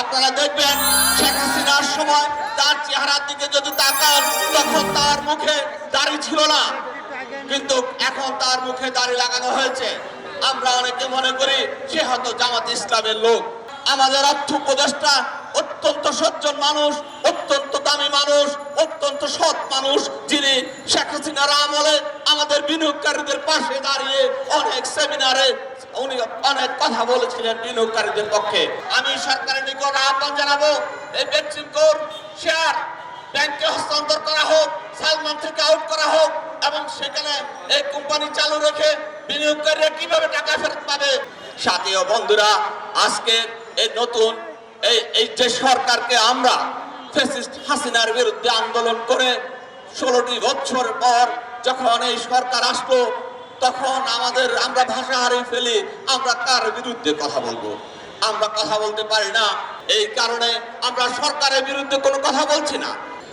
আপনারা দেখবেন শেখ হাসিনার সময় তার চেহারার দিকে যদি তাকান, তখন তার মুখে দাড়ি ছিল না। কিন্তু এখন তার মুখে দাড়ি লাগানো হয়েছে। আমরা অনেকে মনে করি সে হয়তো জামাত ইসলামের লোক। আমাদের অর্থ উপদেষ্টা অত্যন্ত সজ্জন মানুষ। অত্যন্ত দামি মানুষ, অত্যন্ত সৎ মানুষ, যিনি শেখ হাসিনার আমলে আমাদের বিনিয়োগকারীদের পাশে দাঁড়িয়ে অনেক সেমিনারে উনি অনেক কথা বলেছিলেন বিনিয়োগকারীদের পক্ষে। আমি সরকারের নিকট আহ্বান জানাব, এই শেয়ার ব্যাংকে হস্তান্তর করা হোক, সালমান থেকে আউট করা হোক, এবং সেখানে এই কোম্পানি চালু রেখে বিনিয়োগকারীরা কীভাবে টাকা ফেরত পাবে। সাথীয় বন্ধুরা, আজকে এই নতুন, এই এই যে সরকারকে আমরা ফেসিস্ট হাসিনার বিরুদ্ধে আন্দোলন করে ষোলোটি বছর পর যখন এই সরকার আসলো, তখন আমাদের আমরা ভাষা হারিয়ে ফেলি, আমরা কার বিরুদ্ধে কথা বলব? আমরা কথা বলতে পারি না। এই কারণে আমরা সরকারের বিরুদ্ধে কোনো কথা বলছি না।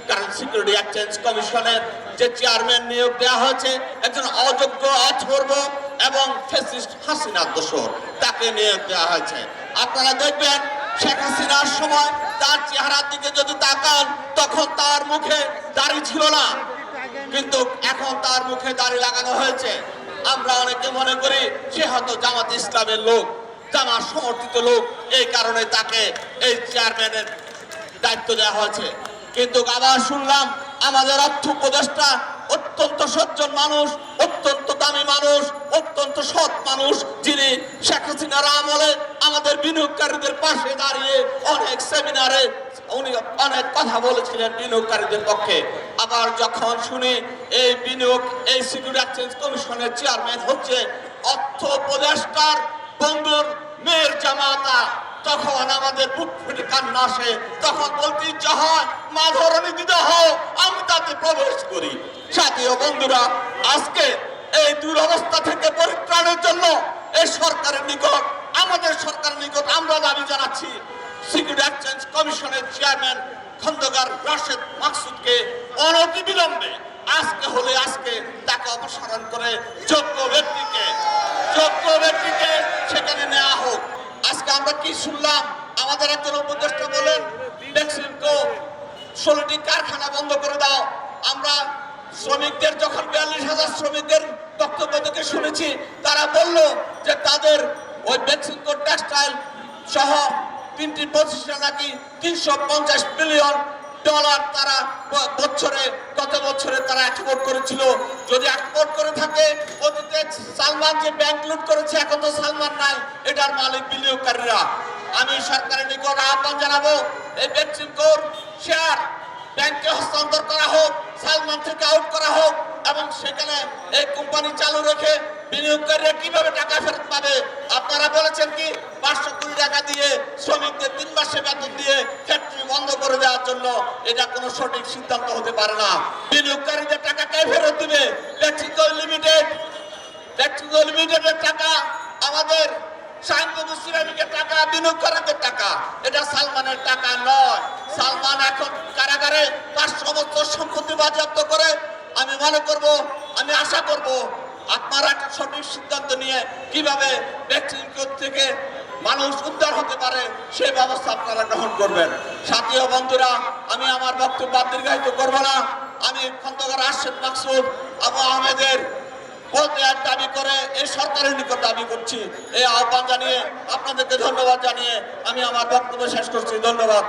কারণ সিকিউরিটি এক্সচেঞ্জ কমিশনের যে চেয়ারম্যান নিয়োগ দেওয়া হয়েছে, একজন অযোগ্য, অথর্ব এবং ফেসিস্ট হাসিনা দোষর, তাকে নিয়োগ দেওয়া হয়েছে। আপনারা দেখবেন শেখ হাসিনার সময় তার চেহারার দিকে যদি তাকান, তখন তার মুখে দাড়ি ছিল না। কিন্তু এখন তার মুখে দাড়ি লাগানো হয়েছে। আমরা অনেকে মনে করি সে হয়তো জামাত ইসলামের লোক, জামাত সমর্থিত লোক। এই কারণে তাকে এই চেয়ারম্যানের দায়িত্ব দেওয়া হয়েছে। কিন্তু আবার শুনলাম আমাদের অর্থ উপদেষ্টা অত্যন্ত সজ্জন মানুষ, অত্যন্ত দামি মানুষ, অত্যন্ত সৎ মানুষ, যিনি শেখ হাসিনার আমলে আমাদের বিনিয়োগকারীদের পাশে দাঁড়িয়ে অনেক সেমিনারে উনি অনেক কথা বলেছিলেন বিনিয়োগকারীদের পক্ষে। আবার যখন শুনি এই বিনিয়োগ, এই সিকিউরিটি এক্সচেঞ্জ কমিশনের চেয়ারম্যান হচ্ছে অর্থ উপদেষ্টার বন্ধুর মেয়ের জামাতা, তখন আমাদের বুক ফুটে কান্না আসে। তখন বলতে ইচ্ছা হয়, মা ধরণী হোক আমি তাতে প্রবেশ করি। সাথীয় বন্ধুরা, আজকে এই দুরবস্থা থেকে পরিত্রাণের জন্য এই সরকারের নিকট, আমাদের সরকারের নিকট আমরা দাবি জানাচ্ছি সিকিউরিটি এক্সচেঞ্জ কমিশনের চেয়ারম্যান খন্দকার রাশেদ মাকসুদকে অনতিবিলম্বে আজকে হলে আজকে তাকে অপসারণ করে যোগ্য ব্যক্তিকে যোগ্য ব্যক্তিকে সেখানে নেওয়া হোক। আজকে আমরা কি শুনলাম? আমাদের একজন উপদেষ্টা বলেন মেক্সিকো ষোলোটি কারখানা বন্ধ করে দাও, আমরা শ্রমিকদের, যখন বিয়াল্লিশ হাজার শ্রমিকদের বক্তব্য থেকে শুনেছি, তারা বলল যে তাদের ওই মেক্সিকো টেক্সটাইল সহ তিনটি প্রতিষ্ঠান নাকি তিনশো পঞ্চাশ বিলিয়ন ডলার তারা বছরে, গত বছরে তারা এক্সপোর্ট করেছিল। যদি এক্সপোর্ট করে থাকে, অতীতে সালমান যে ব্যাংক লুট করেছে, এখন তো সালমান নাই, এটার মালিক বিনিয়োগকারীরা। আমি সরকারের নিকট আহ্বান জানাব, এই ভ্যাকসিন কোর শেয়ার ব্যাংকে হস্তান্তর করা হোক। সালমান থেকে আউট করা হোক এবং সেখানে এই কোম্পানি চালু রেখে বিনিয়োগকারীরা কীভাবে টাকা ফেরত পাবে? আপনারা বলেছেন কি, পাঁচশো কোটি টাকা দিয়ে শ্রমিকদের তিন মাসে বেতন দিয়ে ফ্যাক্টরি বন্ধ করে দেওয়ার জন্য এটা কোনো সঠিক সিদ্ধান্ত হতে পারে না। বিনিয়োগকারীদের টাকা কে ফেরত দিবে? মেক্সিকো লিমিটেড লিমিটেডের টাকা আমাদের সাইনবাবু সিরামিকের টাকা, বিনিয়োগকারীদের টাকা। এটা সালমানের টাকা নয়। কারাগারে তার সমস্ত সম্পত্তি বাজেয়াপ্ত করে আমি মনে করব, আমি আশা করব আপনারা একটা সঠিক সিদ্ধান্ত নিয়ে কীভাবে ভ্যাকসিন থেকে মানুষ উদ্ধার হতে পারে, সেই ব্যবস্থা আপনারা গ্রহণ করবেন। সাথী বন্ধুরা, আমি আমার বক্তব্য দীর্ঘায়িত করব না। আমি খন্দকার আশেদ মাকসুদ আবু আহমেদের পদ দেওয়ার দাবি করে এই সরকারের নিকট দাবি করছি। এই আহ্বান জানিয়ে আপনাদেরকে ধন্যবাদ জানিয়ে আমি আমার বক্তব্য শেষ করছি। ধন্যবাদ।